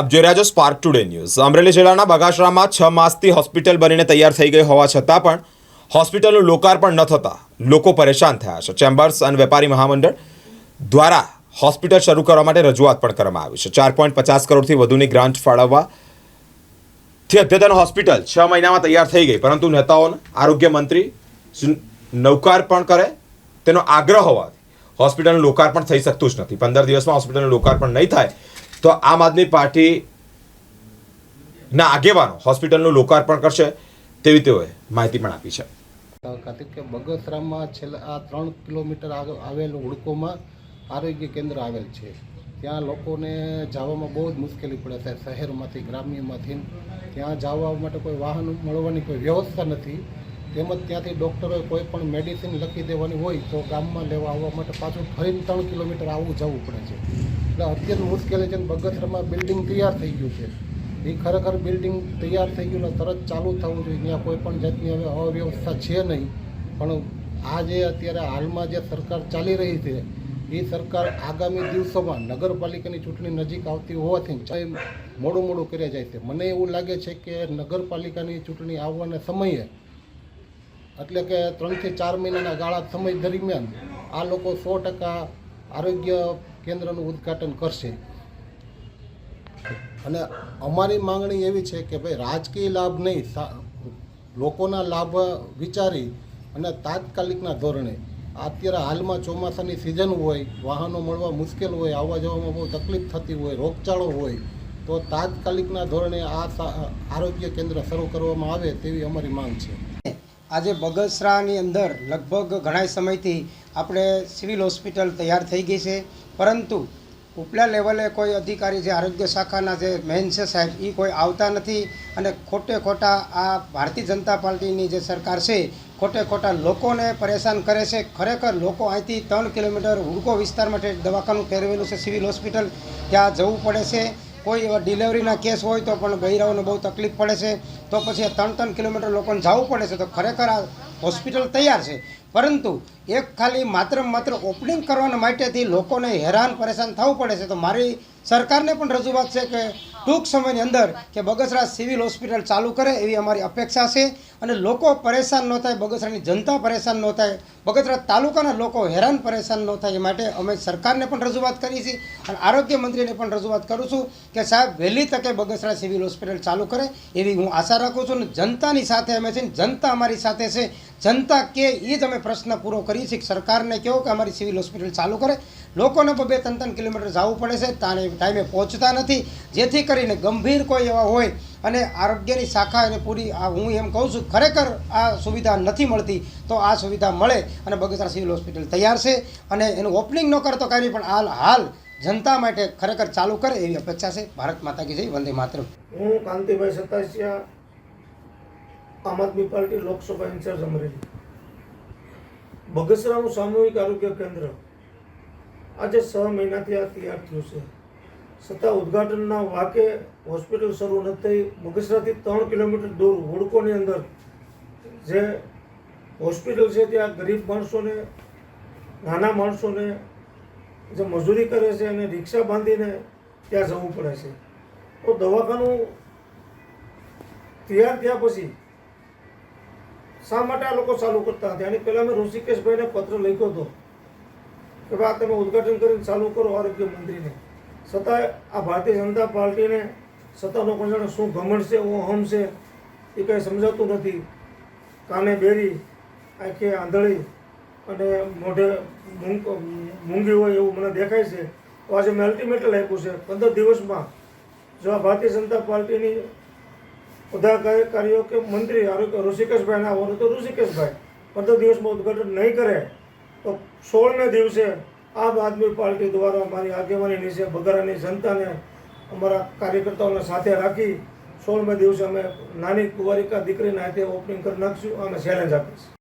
આપ જોઈ રહ્યા છો સ્પાર્ક ટુડે ન્યૂઝ અમરેલી જિલ્લાના બગાસરામાં છ માસથી હોસ્પિટલ બનીને તૈયાર થઈ ગઈ હોવા છતાં પણ હોસ્પિટલનું લોકાર્પણ ન થતાં લોકો પરેશાન થયા છે. ચેમ્બર્સ અને વેપારી મહામંડળ દ્વારા હોસ્પિટલ શરૂ કરવા માટે રજૂઆત પણ કરવામાં આવી છે. ચાર પોઈન્ટ પચાસ કરોડથી વધુની ગ્રાન્ટ ફાળવવા થી અદ્યતન હોસ્પિટલ છ મહિનામાં તૈયાર થઈ ગઈ. પરંતુ નેતાઓને આરોગ્ય મંત્રી નૌકાર્પણ કરે તેનો આગ્રહ હોવાથી હોસ્પિટલનું લોકાર્પણ થઈ શકતું જ નથી. પંદર દિવસમાં હોસ્પિટલનું લોકાર્પણ નહીં થાય તો આમ આદમી પાર્ટી ના આગેવાનો હોસ્પિટલનું લોકાર્પણ કરશે તેવી તેઓએ માહિતી પણ આપી છે. કાર્તિક કે બગસરામાં છેલ્લા આ ત્રણ કિલોમીટર આવેલ હુડકોમાં આરોગ્ય કેન્દ્ર આવેલ છે. ત્યાં લોકોને જવામાં બહુ જ મુશ્કેલી પડે છે. શહેરમાંથી, ગ્રામ્યમાંથી. ત્યાં જવા માટે કોઈ વાહન મળવાની કોઈ વ્યવસ્થા નથી. તેમજ ત્યાંથી ડૉક્ટરોએ કોઈ પણ મેડિસિન લખી દેવાની હોય તો ગામમાં લેવા આવવા માટે પાછું ફરીને ત્રણ કિલોમીટર આવવું જવું પડે છે. એટલે અત્યંત મુશ્કેલી છે બગસરામાં બિલ્ડિંગ તૈયાર થઈ ગયું છે. એ ખરેખર બિલ્ડિંગ તૈયાર થઈ ગયું તરત ચાલુ થવું જોઈએ. ત્યાં કોઈ પણ જાતની હવે અવ્યવસ્થા છે નહીં. પણ આ જે અત્યારે હાલમાં જે સરકાર ચાલી રહી છે, એ સરકાર આગામી દિવસોમાં નગરપાલિકાની ચૂંટણી નજીક આવતી હોવાથી મોડું મોડું કર્યા જાય છે. મને એવું લાગે છે કે નગરપાલિકાની ચૂંટણી આવવાના સમયે એટલે કે ત્રણથી ચાર મહિનાના ગાળા સમય દરમિયાન આ લોકો સો ટકા આરોગ્ય કેન્દ્રનું ઉદ્ઘાટન કરશે. અને અમારી માંગણી એવી છે કે ભાઈ રાજકીય લાભ નહીં લોકોના લાભ વિચારી અને તાત્કાલિકના ધોરણે અત્યારે હાલમાં ચોમાસાની સિઝન હોય, વાહનો મળવા મુશ્કેલ હોય, આવવા જવામાં બહુ તકલીફ થતી હોય, રોગચાળો હોય, તો તાત્કાલિકના ધોરણે આ આરોગ્ય કેન્દ્ર શરૂ કરવામાં આવે તેવી અમારી માંગ છે. આજે બગસરાની અંદર લગભગ ઘણા સમયથી આપણે સિવિલ હોસ્પિટલ તૈયાર થઈ ગઈ છે. પરંતુ ઉપલા લેવલે કોઈ અધિકારી જે આરોગ્ય શાખાના જે મેન છે સાહેબ એ કોઈ આવતા નથી અને ખોટે ખોટા આ ભારતીય જનતા પાર્ટીની જે સરકાર છે, ખોટે ખોટા લોકોને પરેશાન કરે છે. ખરેખર લોકો અહીંથી ત્રણ કિલોમીટર હુડકો વિસ્તારમાં માટે દવાખાનું ફેરવેલું છે સિવિલ હોસ્પિટલ. ત્યાં જવું પડે છે. કોઈ એવા ડિલિવરીના કેસ હોય તો પણ બૈરાઓને બહુ તકલીફ પડે છે. તો પછી ત્રણ ત્રણ કિલોમીટર લોકોને જવું પડે છે તો ખરેખર આ હોસ્પિટલ તૈયાર છે. પરંતુ એક ખાલી માત્ર માત્ર ઓપનિંગ કરવાના માટેથી લોકોને હેરાન પરેશાન થવું પડે છે. તો મારી સરકારને પણ રજૂઆત છે કે ટૂંક સમયની અંદર કે બગસરા સિવિલ હોસ્પિટલ ચાલુ કરે એવી અમારી અપેક્ષા છે. અને લોકો પરેશાન ન થાય, બગસરાની જનતા પરેશાન ન થાય બગસરા તાલુકાના લોકો હેરાન પરેશાન ન થાય એ માટે અમે સરકારને પણ રજૂઆત કરી છે અને આરોગ્ય મંત્રીને પણ રજૂઆત કરું છું કે સાહેબ, વહેલી તકે બગસરા સિવિલ હોસ્પિટલ ચાલુ કરે એવી હું આશા રાખું છું અને જનતાની સાથે અમે છે ને, જનતા અમારી સાથે છે. જનતા કે એ જ અમે પ્રશ્ન પૂરો કરીએ છીએ સરકારને કહો કે અમારી સિવિલ હોસ્પિટલ ચાલુ કરે. લોકોને બબે ત્રણ ત્રણ કિલોમીટર જવું પડે છે તાને ટાઈમે પહોંચતા નથી. જેથી કરીને ગંભીર કોઈ એવા હોય અને આરોગ્યની શાખા એને પૂરી આ હું એમ કહું છું, ખરેખર આ સુવિધા નથી મળતી, તો આ સુવિધા મળે અને બગસરા સિવિલ હોસ્પિટલ તૈયાર છે અને એનું ઓપનિંગ ન કરતો કાંઈ પણ હાલ હાલ જનતા માટે ખરેખર ચાલુ કરે એવી અપેક્ષા છે. ભારત માતા કી જય, વંદે માત્ર હું કાંતિભાઈ સતાસિયા આમ આદમી પાર્ટી લોકસભા ઇન્ચાર્જ અમરેલી. બગસરાનું સામૂહિક આરોગ્ય કેન્દ્ર આજે છ મહિનાથી આ તૈયાર થયું છે. છતાં ઉદ્ઘાટનના વાકે હોસ્પિટલ શરૂ નથી થઈ મગસરાથી ત્રણ કિલોમીટર દૂર હોડકોની અંદર જે હોસ્પિટલ છે ત્યાં ગરીબ માણસોને, નાના માણસોને જે મજૂરી કરે છે અને રિક્ષા બાંધીને ત્યાં જવું પડે છે. તો દવાખાનું તૈયાર થયા પછી શા માટે આ લોકો ચાલુ કરતા હતા? એની પહેલાં મેં ઋષિકેશભાઈને પત્ર લખ્યો હતો. કે ભાઈ તમે ઉદ્ઘાટન કરીને ચાલુ કરો આરોગ્ય મંત્રીને. છતાં આ ભારતીય જનતા પાર્ટીને સત્તા લોકો જાણે શું ઘમંડ છે, હું અહમ છે, એ કંઈ સમજાતું નથી. કાને બેરી, આંખે આંધળી અને મોઢે મૂંગ હોય એવું મને દેખાય છે. તો આજે મેં અલ્ટિમેટલ આપ્યું છે, પંદર દિવસમાં જો આ ભારતીય જનતા પાર્ટીની પદાધિકારીઓ કે મંત્રી આરોગ્ય ઋષિકેશભાઈ ના આવવાનું તો ઋષિકેશભાઈ, પંદર દિવસમાં ઉદ્ઘાટન નહીં કરે, તો સોળમે દિવસે આમ આદમી પાર્ટી દ્વારા મારી આગેવાની નીચે બગારાની જનતાને અમારા કાર્યકર્તાઓને સાથે રાખી સોળમે દિવસે અમે નાની કુંવારિકા દીકરીના હાથે ઓપનિંગ કરી નાખશું અને ચેલેન્જ આપીશ.